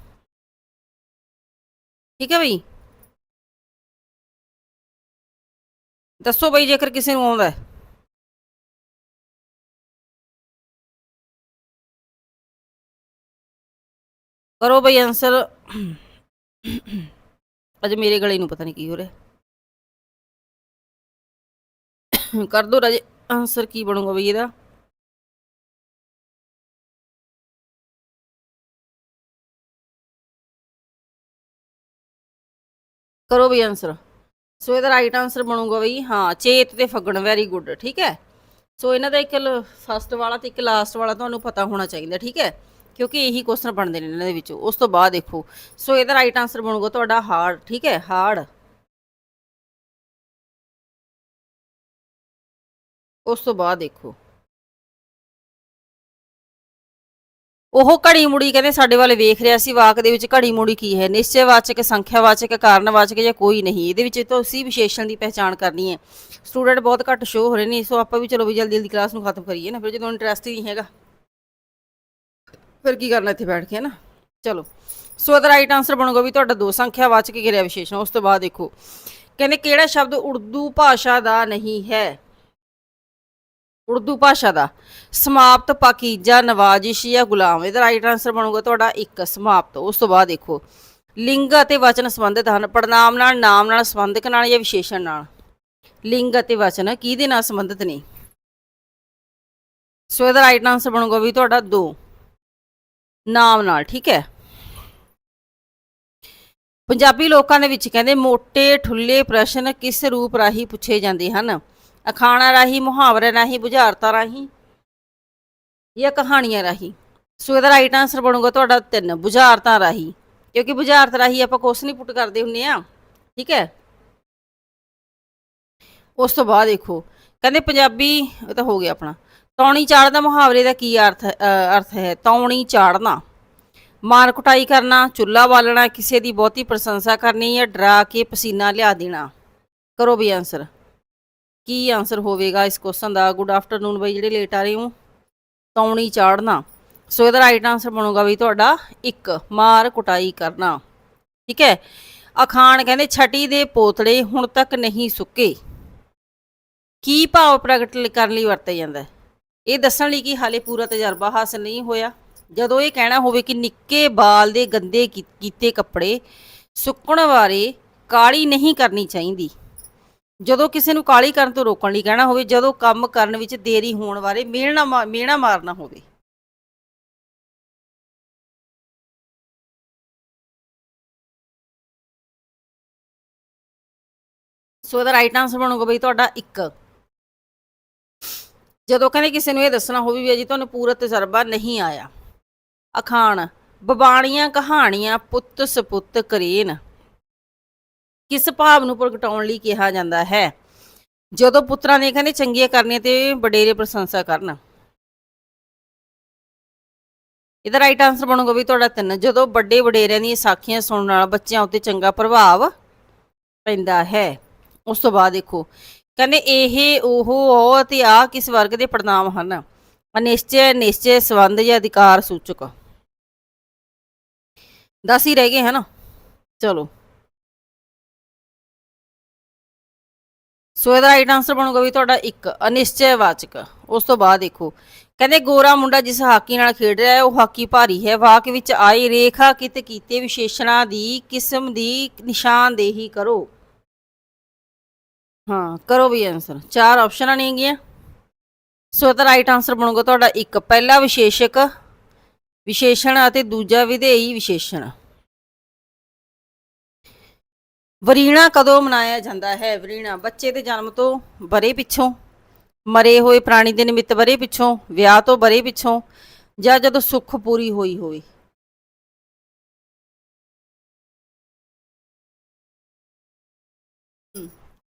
ਠੀਕ ਹੈ ਬਈ? ਦੱਸੋ ਬਈ ਜੇਕਰ ਕਿਸੇ ਨੂੰ ਆਉਂਦਾ ਕਰੋ ਬਈ ਆਨਸਰ ਅਜੇ ਮੇਰੇ ਗਲੇ ਨੂੰ ਪਤਾ ਨਹੀਂ ਕੀ ਹੋ ਰਿਹਾ। ਕਰ ਦੋ ਰਾਜੇ ਆਨਸਰ ਕੀ ਬਣੂਗਾ ਬਈ ਇਹਦਾ? ਕਰੋ ਵੀ ਆਨਸਰ ਸੋ ਇਹਦਾ ਰਾਈਟ ਆਨਸਰ ਬਣੂਗਾ ਬਈ, ਹਾਂ, ਚੇਤ ਤੇ ਫੱਗਣ ਵੈਰੀ ਗੁੱਡ ਠੀਕ ਹੈ? ਸੋ ਇਹਨਾਂ ਦਾ ਇੱਕ ਫਸਟ ਵਾਲਾ ਤੇ ਇੱਕ ਲਾਸਟ ਵਾਲਾ ਤੁਹਾਨੂੰ ਪਤਾ ਹੋਣਾ ਚਾਹੀਦਾ, ਠੀਕ ਹੈ? ਕਿਉਂਕਿ ਇਹੀ ਕੁਐਸਚਨ ਬਣਦੇ ਨੇ ਇਹਨਾਂ ਦੇ ਵਿੱਚੋਂ, ਉਸ ਤੋਂ ਬਾਅਦ ਦੇਖੋ। ਸੋ ਇਹਦਾ ਰਾਈਟ ਆਨਸਰ ਬਣੂਗਾ ਤੁਹਾਡਾ ਹਾਰਡ ਠੀਕ ਹੈ? ਹਾਰਡ ਉਸ ਤੋਂ ਬਾਅਦ ਦੇਖੋ। ਉਹ ਘੜੀ ਮੁੜੀ ਕਹਿੰਦੇ ਸਾਡੇ ਵੱਲ ਵੇਖ ਰਿਹਾ ਸੀ, ਵਾਕ ਦੇ ਵਿੱਚ ਘੜੀ ਮੁੜੀ ਕੀ ਹੈ? ਨਿਸ਼ਚੈਵਾਚਕ, ਸੰਖਿਆਵਾਚਕ ਕਾਰਨਵਾਚਕ ਜਾਂ ਕੋਈ ਨਹੀਂ। ਇਹਦੇ ਵਿੱਚ ਤੁਸੀਂ ਵਿਸ਼ੇਸ਼ਣ ਦੀ ਪਹਿਚਾਣ ਕਰਨੀ ਹੈ। ਸਟੂਡੈਂਟ ਬਹੁਤ ਘੱਟ ਸ਼ੋ ਹੋ ਰਹੇ ਨੇ, ਸੋ ਆਪਾਂ ਵੀ ਚਲੋ ਵੀ ਜਲਦੀ ਜਲਦੀ ਕਲਾਸ ਨੂੰ ਖਤਮ ਕਰੀਏ ਨਾ, ਫਿਰ ਜਦੋਂ ਇੰਟਰਸਟ ਹੀ ਨਹੀਂ ਹੈਗਾ। ਫਿਰ ਕੀ ਕਰਨਾ ਇੱਥੇ ਬੈਠ ਕੇ ਨਾ? ਚਲੋ। ਸੋ ਇਹਦਾ ਰਾਈਟ ਆਨਸਰ ਬਣੂਗਾ ਵੀ ਤੁਹਾਡਾ ਦੋ ਸੰਖਿਆਵਾਚਕ ਕਿਰਿਆ ਵਿਸ਼ੇਸ਼ਣ, ਉਸ ਤੋਂ ਬਾਅਦ ਦੇਖੋ। ਕਹਿੰਦੇ ਕਿਹੜਾ ਸ਼ਬਦ ਉਰਦੂ ਭਾਸ਼ਾ ਦਾ ਨਹੀਂ ਹੈ? ਉਰਦੂ ਭਾਸ਼ਾ ਦਾ। ਸਮਾਪਤ ਪਾਕੀਜਾ ਨਵਾਜਿਸ਼ ਜਾਂ ਗੁਲਾਮ। ਇਹਦਾ ਰਾਈਟ ਆਨਸਰ ਬਣੂਗਾ ਤੁਹਾਡਾ ਇੱਕ, ਸਮਾਪਤ। ਉਸ ਤੋਂ ਬਾਅਦ ਦੇਖੋ। ਲਿੰਗ ਅਤੇ ਵਚਨ ਸੰਬੰਧਿਤ ਹਨ। ਪੜਨਾਮ ਨਾਲ, ਨਾਮ ਨਾਲ, ਸੰਬੰਧਕ ਨਾਲ ਜਾਂ ਵਿਸ਼ੇਸ਼ਣ ਨਾਲ? ਲਿੰਗ ਅਤੇ ਵਚਨ ਕਿਹਦੇ ਨਾਲ ਸੰਬੰਧਿਤ ਨੇ? ਸੋ ਇਹਦਾ ਰਾਈਟ ਆਨਸਰ ਬਣੂਗਾ ਵੀ ਤੁਹਾਡਾ 2 ਨਾਮ ਨਾਲ, ਠੀਕ ਹੈ? ਪੰਜਾਬੀ ਲੋਕਾਂ ਦੇ ਵਿੱਚ ਕਹਿੰਦੇ ਮੋٹے ਠੁੱਲੇ ਪ੍ਰਸ਼ਨ ਕਿਸ ਰੂਪ ਰਾਹੀਂ ਪੁੱਛੇ ਜਾਂਦੇ ਹਨ? ਅਖਾਣਾ ਰਾਹੀਂ ਮੁਹਾਵਰੇ ਰਾਹੀਂ, ਬੁਝਾਰਤਾਂ ਰਾਹੀਂ, ਜਾਂ ਕਹਾਣੀਆਂ ਰਾਹੀਂ। ਸੋ ਇਹਦਾ ਰਾਈਟ ਆਨਸਰ ਬਣੂਗਾ ਤੁਹਾਡਾ 3 ਬੁਝਾਰਤਾਂ ਰਾਹੀਂ। ਕਿਉਂਕਿ ਬੁਝਾਰਤ ਰਾਹੀਂ ਆਪਾਂ ਕੁਐਸਚਨ ਹੀ ਪੁੱਟ ਕਰਦੇ ਹੁੰਨੇ ਆ, ਠੀਕ ਹੈ? ਉਸ ਤੋਂ ਬਾਅਦ ਦੇਖੋ, ਕਹਿੰਦੇ ਪੰਜਾਬੀ, ਇਹ ਤਾਂ ਹੋ ਗਿਆ ਆਪਣਾ। ਤੌਣੀ ਚਾੜਨਾ ਮੁਹਾਵਰੇ ਦਾ ਕੀ ਅਰਥ ਅਰਥ ਹੈ? ਤੌਣੀ ਚਾੜਨਾ। ਮਾਰ ਕੁਟਾਈ ਕਰਨਾ ਚੁੱਲਾ ਬਾਲਣਾ, ਕਿਸੇ ਦੀ ਬਹੁਤੀ ਪ੍ਰਸ਼ੰਸਾ ਕਰਨੀ ਜਾਂ ਡਰਾ ਕੇ ਪਸੀਨਾ ਲਿਆ ਦੇਣਾ। ਕਰੋ ਵੀ ਆਨਸਰ ਕੀ ਆਨਸਰ ਹੋਵੇਗਾ ਇਸ ਕੁਐਸਚਨ ਦਾ? ਗੁੱਡ ਆਫਟਰਨੂਨ ਬਈ, ਜਿਹੜੇ ਲੇਟ ਆ ਰਹੇ ਹੋ ਤੌਣੀ ਚਾੜਨਾ? ਸੋ ਇਹਦਾ ਰਾਈਟ ਆਨਸਰ ਬਣੂਗਾ ਵੀ ਤੁਹਾਡਾ ਇੱਕ, ਮਾਰ ਕੁਟਾਈ ਕਰਨਾ। ਠੀਕ ਹੈ? ਅਖਾਣ ਕਹਿੰਦੇ ਛਟੀ ਦੇ ਪੋਤੜੇ ਹੁਣ ਤੱਕ ਨਹੀਂ ਸੁੱਕੇ। ਕੀ ਭਾਵ ਪ੍ਰਗਟ ਕਰਨ ਲਈ ਵਰਤਿਆ ਜਾਂਦਾ? ਇਹ ਦੱਸਣ ਲਈ ਕਿ ਹਾਲੇ ਪੂਰਾ ਤਜਰਬਾ ਹਾਸਲ ਨਹੀਂ ਹੋਇਆ। ਜਦੋਂ ਇਹ ਕਹਿਣਾ ਹੋਵੇ ਕਿ ਨਿੱਕੇ ਬਾਲ ਦੇ ਗੰਦੇ ਕੀ- ਕੀਤੇ ਕੱਪੜੇ ਸੁੱਕਣ ਬਾਰੇ ਕਾਲੀ ਨਹੀਂ ਕਰਨੀ ਚਾਹੀਦੀ। ਜਦੋਂ ਕਿਸੇ ਨੂੰ ਕਾਲੀ ਕਰਨ ਤੋਂ ਰੋਕਣ ਲਈ ਕਹਿਣਾ ਹੋਵੇ, ਜਦੋਂ ਕੰਮ ਕਰਨ ਵਿੱਚ ਦੇਰੀ ਹੋਣ ਬਾਰੇ ਮਿਹਣਾ ਮਾ- ਮਿਹਣਾ ਮਾਰਨਾ ਹੋਵੇ। ਸੋ ਇਹਦਾ ਰਾਈਟ ਆਨਸਰ ਬਣੂਗਾ ਬਈ ਤੁਹਾਡਾ 1 ਜਦੋਂ ਕਹਿੰਦੇ ਕਿਸੇ ਨੂੰ ਇਹ ਦੱਸਣਾ ਹੋਵੇ ਵੀ ਅਜੀ ਤੁਹਾਨੂੰ ਪੂਰਾ ਤਜਰਬਾ ਨਹੀਂ ਆਇਆ। ਅਖਾਣ, ਬਬਾਣੀਆਂ ਕਹਾਣੀਆਂ ਪੁੱਤ ਸਪੁੱਤ ਕਰੇਨ। ਕਿਸ ਭਾਵ ਨੂੰ ਪ੍ਰਗਟਾਉਣ ਲਈ ਕਿਹਾ ਜਾਂਦਾ ਹੈ? ਜਦੋਂ ਪੁੱਤਰਾਂ ਨੇ ਕਹਿੰਦੇ ਚੰਗੀਆਂ ਕਰਨੀਆਂ ਤੇ ਵਡੇਰੇ ਪ੍ਰਸ਼ੰਸਾ ਕਰਨ। ਇਹਦਾ ਰਾਈਟ ਆਨਸਰ ਬਣੂਗਾ ਵੀ ਤੁਹਾਡਾ ਤਿੰਨ। ਜਦੋਂ ਵੱਡੇ ਵਡੇਰਿਆਂ ਦੀਆਂ ਸਾਖੀਆਂ ਸੁਣਨ ਨਾਲ ਬੱਚਿਆਂ ਉੱਤੇ ਚੰਗਾ ਪ੍ਰਭਾਵ ਪੈਂਦਾ ਹੈ। ਉਸ ਤੋਂ ਬਾਅਦ ਦੇਖੋ, ਕਹਿੰਦੇ ਇਹ, ਉਹ ਉਹ ਅਤੇ ਆ ਕਿਸ ਵਰਗ ਦੇ ਪੜਨਾਮ ਹਨ? ਅਨਿਸ਼ਚੈ, ਨਿਸ਼ਚੈ, ਸੰਬੰਧ ਜਾਂ ਅਧਿਕਾਰ ਸੂਚਕ। ਦਸ ਹੀ ਰਹਿ ਗਏ ਹਨ ਚਲੋ। ਸੋ ਇਹਦਾ ਰਾਈਟ ਆਨਸਰ ਬਣੂਗਾ ਵੀ ਤੁਹਾਡਾ ਇੱਕ ਅਨਿਸ਼ਚੈ ਵਾਚਕ। ਉਸ ਤੋਂ ਬਾਅਦ ਦੇਖੋ। ਕਹਿੰਦੇ, ਗੋਰਾ ਮੁੰਡਾ ਜਿਸ ਹਾਕੀ ਨਾਲ ਖੇਡ ਰਿਹਾ ਹੈ, ਉਹ ਹਾਕੀ ਭਾਰੀ ਹੈ। ਵਾਕ ਵਿੱਚ ਆਏ ਰੇਖਾ ਕਿਤ ਕੀਤੇ ਵਿਸ਼ੇਸ਼ਣਾਂ ਦੀ ਕਿਸਮ ਦੀ ਨਿਸ਼ਾਨਦੇਹੀ ਕਰੋ। ਹਾਂ, ਕਰੋ ਵੀ ਆਨਸਰ ਚਾਰ ਆਪਸ਼ਨਾਂ ਨੇਗੀਆਂ ਸੋ ਇਹਦਾ ਰਾਈਟ ਆਨਸਰ ਬਣੂਗਾ ਤੁਹਾਡਾ ਇੱਕ, ਪਹਿਲਾ ਵਿਸ਼ੇਸ਼ਕ, ਵਿਸ਼ੇਸ਼ਣ ਅਤੇ ਦੂਜਾ ਵਿਧੇਈ ਵਿਸ਼ੇਸ਼ਣ। ਵਰੀਣਾ ਕਦੋਂ ਮਨਾਇਆ ਜਾਂਦਾ ਹੈ ਵਰੀਣਾ? ਬੱਚੇ ਦੇ ਜਨਮ ਤੋਂ ਬਰੇ ਪਿੱਛੋਂ, ਮਰੇ ਹੋਏ ਪ੍ਰਾਣੀ ਦੇ ਨਿਮਿਤ ਬਰੇ ਪਿੱਛੋਂ, ਵਿਆਹ ਤੋਂ ਬਰੇ ਪਿੱਛੋਂ ਜਾਂ ਜਦੋਂ ਸੁੱਖ ਪੂਰੀ ਹੋਈ ਹੋਵੇ?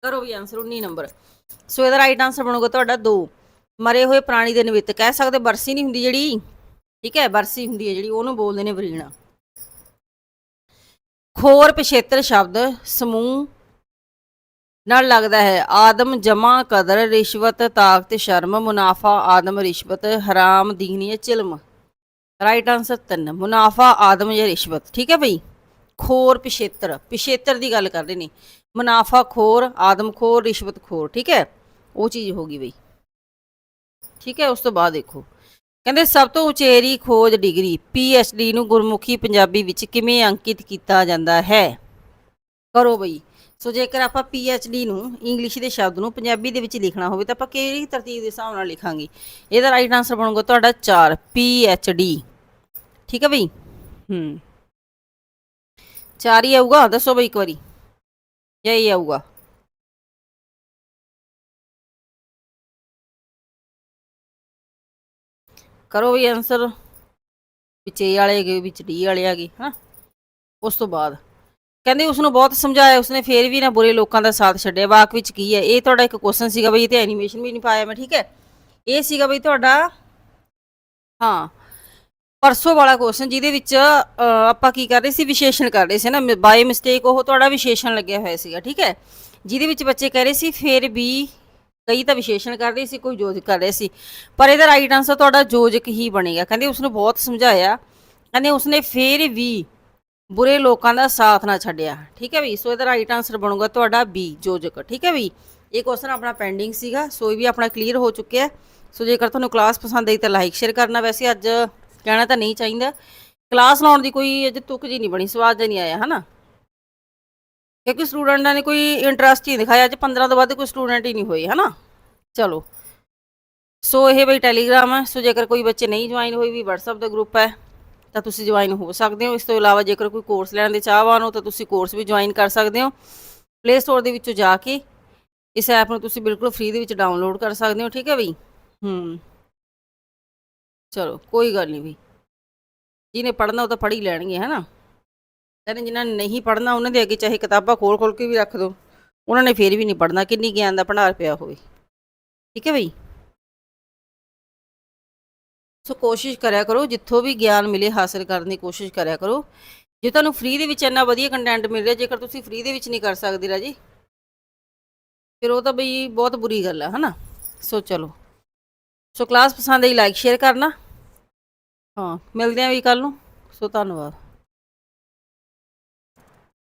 ਕਰੋ ਵੀ ਆਨਸਰ 19 ਨੰਬਰ। ਸੋ ਇਹਦਾ ਰਾਈਟ ਆਨਸਰ ਬਣੂਗਾ ਤੁਹਾਡਾ 2 ਮਰੇ ਹੋਏ ਪ੍ਰਾਣੀ ਦੇ ਨਿਮਿਤ, ਕਹਿ ਸਕਦੇ ਬਰਸੀ ਨਹੀਂ ਹੁੰਦੀ ਜਿਹੜੀ, ਠੀਕ ਹੈ ਬਰਸੀ ਹੁੰਦੀ ਹੈ ਜਿਹੜੀ, ਉਹਨੂੰ ਬੋਲਦੇ ਨੇ ਵਰੀਣਾ। ਖੋਰ ਪਿਛੇਤਰ ਸ਼ਬਦ ਸਮੂਹ ਨਾਲ ਲੱਗਦਾ ਹੈ। ਆਦਮ ਜਮਾ ਕਦਰ, ਰਿਸ਼ਵਤ, ਤਾਕਤ, ਸ਼ਰਮ, ਮੁਨਾਫਾ, ਆਦਮ ਰਿਸ਼ਵਤ, ਹਰਾਮ ਦੀਨੀਏ ਚਿਲਮ। ਰਾਈਟ ਆਨਸਰ 3 ਮੁਨਾਫਾ, ਆਦਮ ਜਾਂ ਰਿਸ਼ਵਤ। ਠੀਕ ਹੈ ਬਈ? ਖੋਰ ਪਿਛੇਤਰ। ਪਿਛੇਤਰ ਦੀ ਗੱਲ ਕਰਦੇ ਨੇ। ਮੁਨਾਫਾ ਖੋਰ, ਆਦਮ ਖੋਰ, ਰਿਸ਼ਵਤ ਖੋਰ। ਠੀਕ ਹੈ? ਉਹ ਚੀਜ਼ ਹੋ ਗਈ ਬਈ। ਠੀਕ ਹੈ, ਉਸ ਤੋਂ ਬਾਅਦ ਦੇਖੋ। ਕਹਿੰਦੇ ਸਭ ਤੋਂ ਉਚੇਰੀ ਖੋਜ ਡਿਗਰੀ ਪੀ ਡੀ ਨੂੰ ਗੁਰਮੁਖੀ ਪੰਜਾਬੀ ਵਿੱਚ ਕਿਵੇਂ ਅੰਕਿਤ ਕੀਤਾ ਜਾਂਦਾ ਹੈ? ਕਰੋ ਬਈ। ਸੋ ਜੇਕਰ ਆਪਾਂ ਪੀ ਡੀ ਨੂੰ ਇੰਗਲਿਸ਼ ਦੇ ਸ਼ਬਦ ਨੂੰ ਪੰਜਾਬੀ ਦੇ ਵਿੱਚ ਲਿਖਣਾ ਹੋਵੇ ਤਾਂ ਆਪਾਂ ਕਿਹੜੀ ਤਰਤੀਬ ਦੇ ਹਿਸਾਬ ਨਾਲ ਲਿਖਾਂਗੇ? ਇਹਦਾ ਰਾਈਟ ਆਨਸਰ ਬਣੂਗਾ ਤੁਹਾਡਾ 4 ਪੀ ਡੀ ਠੀਕ ਹੈ ਬਈ? ਹੂੰ। ਚਾਰ ਹੀ ਆਊਗਾ। ਦੱਸੋ ਬਈ ਇੱਕ ਵਾਰੀ। ਇਹ ਆਊਗਾ। ਕਰੋ ਵੀ ਆਨਸਰ ਵਿੱਚ ਏ ਵਾਲੇ ਹੈਗੇ, ਵਿੱਚ ਡੀ ਵਾਲੇ ਆ ਹੈਗੇ ਹਾਂ ਉਸ ਤੋਂ ਬਾਅਦ। ਕਹਿੰਦੇ ਉਸ ਨੂੰ ਬਹੁਤ ਸਮਝਾਇਆ, ਉਸਨੇ ਫੇਰ ਵੀ ਨਾ ਬੁਰੇ ਲੋਕਾਂ ਦਾ ਸਾਥ ਛੱਡਿਆ। ਵਾਕ ਵਿੱਚ ਕੀ ਹੈ? ਇਹ ਤੁਹਾਡਾ ਇੱਕ ਕੁਐਸਚਨ ਸੀਗਾ ਬਈ, ਇਹ ਤੇ ਐਨੀਮੇਸ਼ਨ ਵੀ ਨਹੀਂ ਪਾਇਆ ਮੈਂ, ਠੀਕ ਹੈ? ਇਹ ਸੀਗਾ ਬਈ ਤੁਹਾਡਾ, ਹਾਂ, ਪਰਸੋਂ ਵਾਲਾ ਕੁਐਸਚਨ ਜਿਹਦੇ ਵਿੱਚ ਆਪਾਂ ਕੀ ਕਰ ਰਹੇ ਸੀ? ਵਿਸ਼ੇਸ਼ਣ ਕਰ ਰਹੇ ਸੀ ਨਾ ਬਾਈ ਮਿਸਟੇਕ ਉਹ ਤੁਹਾਡਾ ਵਿਸ਼ੇਸ਼ਣ ਲੱਗਿਆ ਹੋਇਆ ਸੀਗਾ, ਠੀਕ ਹੈ? ਜਿਹਦੇ ਵਿੱਚ ਬੱਚੇ ਕਹਿ ਰਹੇ ਸੀ, ਫੇਰ ਵੀ ਕਈ ਤਾਂ ਵਿਸ਼ੇਸ਼ਣ ਕਰ ਰਹੇ ਸੀ, ਕੋਈ ਯੋਜਕ ਕਰ ਰਹੇ ਸੀ। ਪਰ ਇਹਦਾ ਰਾਈਟ ਆਨਸਰ ਤੁਹਾਡਾ ਯੋਜਕ ਹੀ ਬਣੇਗਾ। ਕਹਿੰਦੇ ਉਸਨੂੰ ਬਹੁਤ ਸਮਝਾਇਆ। ਕਹਿੰਦੇ ਉਸਨੇ ਫੇਰ ਵੀ ਬੁਰੇ ਲੋਕਾਂ ਦਾ ਸਾਥ ਨਾ ਛੱਡਿਆ। ਠੀਕ ਹੈ ਵੀ? ਸੋ ਇਹਦਾ ਰਾਈਟ ਆਨਸਰ ਬਣੂਗਾ ਤੁਹਾਡਾ ਬੀ ਯੋਜਕ ਠੀਕ ਹੈ ਵੀ? ਇਹ ਕੁਐਸਚਨ ਆਪਣਾ ਪੈਂਡਿੰਗ ਸੀਗਾ, ਸੋ ਇਹ ਵੀ ਆਪਣਾ ਕਲੀਅਰ ਹੋ ਚੁੱਕਿਆ ਸੋ ਜੇਕਰ ਤੁਹਾਨੂੰ ਕਲਾਸ ਪਸੰਦ ਆਈ ਤਾਂ ਲਾਈਕ ਸ਼ੇਅਰ ਕਰਨਾ। ਵੈਸੇ ਅੱਜ ਕਹਿਣਾ ਤਾਂ ਨਹੀਂ ਚਾਹੀਦਾ। ਕਲਾਸ ਲਾਉਣ ਦੀ ਕੋਈ ਅਜੇ ਤੁਕ ਜੀ ਨਹੀਂ ਬਣੀ, ਸਵਾਦ ਜਿਹਾ ਨਹੀਂ ਆਇਆ, ਹਨਾ? ਕਿਉਂਕਿ ਸਟੂਡੈਂਟਾਂ ਨੇ ਕੋਈ ਇੰਟਰਸਟ ਹੀ ਦਿਖਾਇਆ, ਅੱਜ 15 ਤੋਂ ਵੱਧ ਕੋਈ ਸਟੂਡੈਂਟ ਹੀ ਨਹੀਂ ਹੋਏ ਹਨਾ? ਚਲੋ। ਸੋ ਇਹ ਬਈ ਟੈਲੀਗ੍ਰਾਮ ਹੈ, ਸੋ ਜੇਕਰ ਕੋਈ ਬੱਚੇ ਨਹੀਂ ਜੁਆਇਨ ਹੋਈ ਵੀ WhatsApp ਦਾ ਗਰੁੱਪ ਹੈ, ਤਾਂ ਤੁਸੀਂ ਜੁਆਇਨ ਹੋ ਸਕਦੇ ਹੋ। ਇਸ ਤੋਂ ਇਲਾਵਾ ਜੇਕਰ ਕੋਈ ਕੋਰਸ ਲੈਣ ਦੇ ਚਾਹਵਾਨ ਹੋ, ਤਾਂ ਤੁਸੀਂ ਕੋਰਸ ਵੀ ਜੁਆਇਨ ਕਰ ਸਕਦੇ ਹੋ। ਪਲੇ ਸਟੋਰ ਦੇ ਵਿੱਚੋਂ ਜਾ ਕੇ ਇਸ ਐਪ ਨੂੰ ਤੁਸੀਂ ਬਿਲਕੁਲ ਫ੍ਰੀ ਦੇ ਵਿੱਚ ਡਾਊਨਲੋਡ ਕਰ ਸਕਦੇ ਹੋ, ਠੀਕ ਹੈ ਬਈ? ਹੂੰ। ਚਲੋ, ਕੋਈ ਗੱਲ ਨਹੀਂ ਬਈ। ਜਿਹਨੇ ਪੜ੍ਹਨਾ ਉਹ ਤਾਂ ਪੜ੍ਹ ਹੀ ਲੈਣਗੇ ਹੈ ਨਾ ਕਹਿੰਦੇ ਜਿਨ੍ਹਾਂ ਨੇ ਨਹੀਂ ਪੜ੍ਹਨਾ ਉਹਨਾਂ ਦੇ ਅੱਗੇ ਚਾਹੇ ਕਿਤਾਬਾਂ ਖੋਲ ਖੋਲ ਕੇ ਵੀ ਰੱਖ ਦਿਓ ਉਹਨਾਂ ਨੇ ਫੇਰ ਵੀ ਨਹੀਂ ਪੜ੍ਹਨਾ, ਕਿੰਨੀ ਗਿਆਨ ਦਾ ਭੰਡਾਰ ਪਿਆ ਹੋਵੇ। ਠੀਕ ਹੈ ਬਈ? ਸੋ ਕੋਸ਼ਿਸ਼ ਕਰਿਆ ਕਰੋ, ਜਿੱਥੋਂ ਵੀ ਗਿਆਨ ਮਿਲੇ ਹਾਸਲ ਕਰਨ ਦੀ ਕੋਸ਼ਿਸ਼ ਕਰਿਆ ਕਰੋ। ਜੇ ਤੁਹਾਨੂੰ ਫ੍ਰੀ ਦੇ ਵਿੱਚ ਇੰਨਾ ਵਧੀਆ ਕੰਟੈਂਟ ਮਿਲ ਰਿਹਾ, ਜੇਕਰ ਤੁਸੀਂ ਫ੍ਰੀ ਦੇ ਵਿੱਚ ਨਹੀਂ ਕਰ ਸਕਦੇ ਰਾਜੀ, ਫਿਰ ਉਹ ਤਾਂ ਬਈ ਬਹੁਤ ਬੁਰੀ ਗੱਲ ਆ, ਹਨਾ? ਸੋ ਚਲੋ। ਸੋ ਕਲਾਸ ਪਸੰਦ ਆਈ ਲਾਈਕ ਸ਼ੇਅਰ ਕਰਨਾ। ਹਾਂ, ਮਿਲਦੇ ਆਂ ਵੀ ਕੱਲ ਨੂੰ। ਸੋ ਧੰਨਵਾਦ।